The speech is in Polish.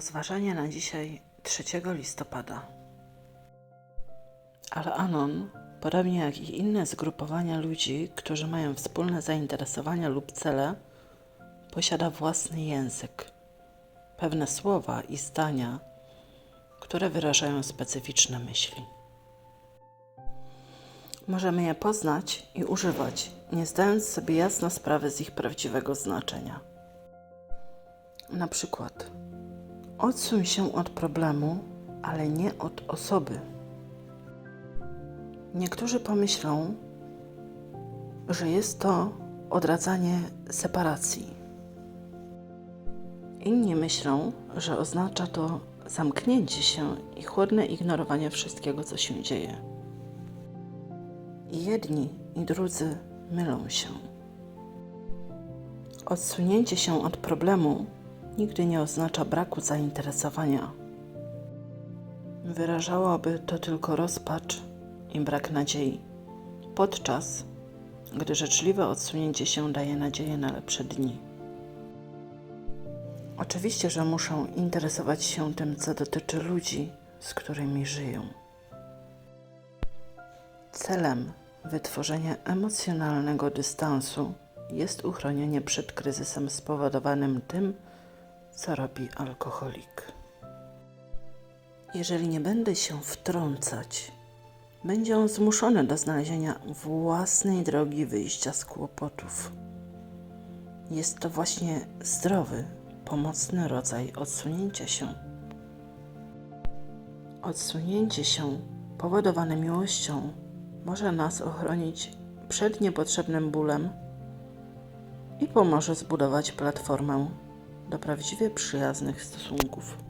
Rozważanie na dzisiaj 3 listopada. Al-Anon, podobnie jak i inne zgrupowania ludzi, którzy mają wspólne zainteresowania lub cele, posiada własny język, pewne słowa i zdania, które wyrażają specyficzne myśli. Możemy je poznać i używać, nie zdając sobie jasno sprawy z ich prawdziwego znaczenia. Na przykład, odsuń się od problemu, ale nie od osoby. Niektórzy pomyślą, że jest to odradzanie separacji. Inni myślą, że oznacza to zamknięcie się i chłodne ignorowanie wszystkiego, co się dzieje. Jedni i drudzy mylą się. Odsunięcie się od problemu nigdy nie oznacza braku zainteresowania. Wyrażałoby to tylko rozpacz i brak nadziei, podczas gdy życzliwe odsunięcie się daje nadzieję na lepsze dni. Oczywiście, że muszą interesować się tym, co dotyczy ludzi, z którymi żyją. Celem wytworzenia emocjonalnego dystansu jest uchronienie przed kryzysem spowodowanym tym, co robi alkoholik. Jeżeli nie będę się wtrącać, będzie on zmuszony do znalezienia własnej drogi wyjścia z kłopotów. Jest to właśnie zdrowy, pomocny rodzaj odsunięcia się. Odsunięcie się powodowane miłością może nas ochronić przed niepotrzebnym bólem i pomoże zbudować platformę do prawdziwie przyjaznych stosunków.